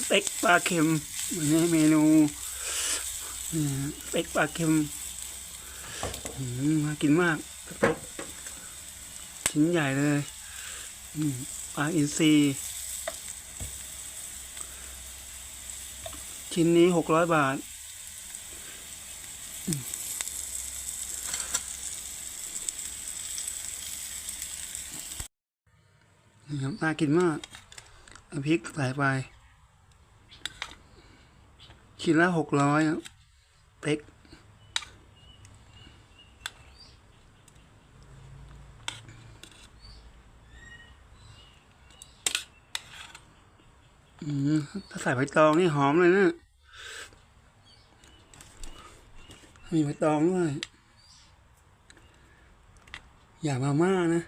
สเต็กปลาเค็มวันนี้เมนูสเต็กปลาเค็มมากินมากสเต็กชิ้นใหญ่เลยปลาอินทรีชิ้นนี้หกร้อยบาทนี่ครับน่ากินมากอพริกใส่ไป ชิ้นละหกร้อยเต็กอืมถ้าใส่ใบตองนี่หอมเลยนะ มีใบตองด้วย อย่ามาม่านะ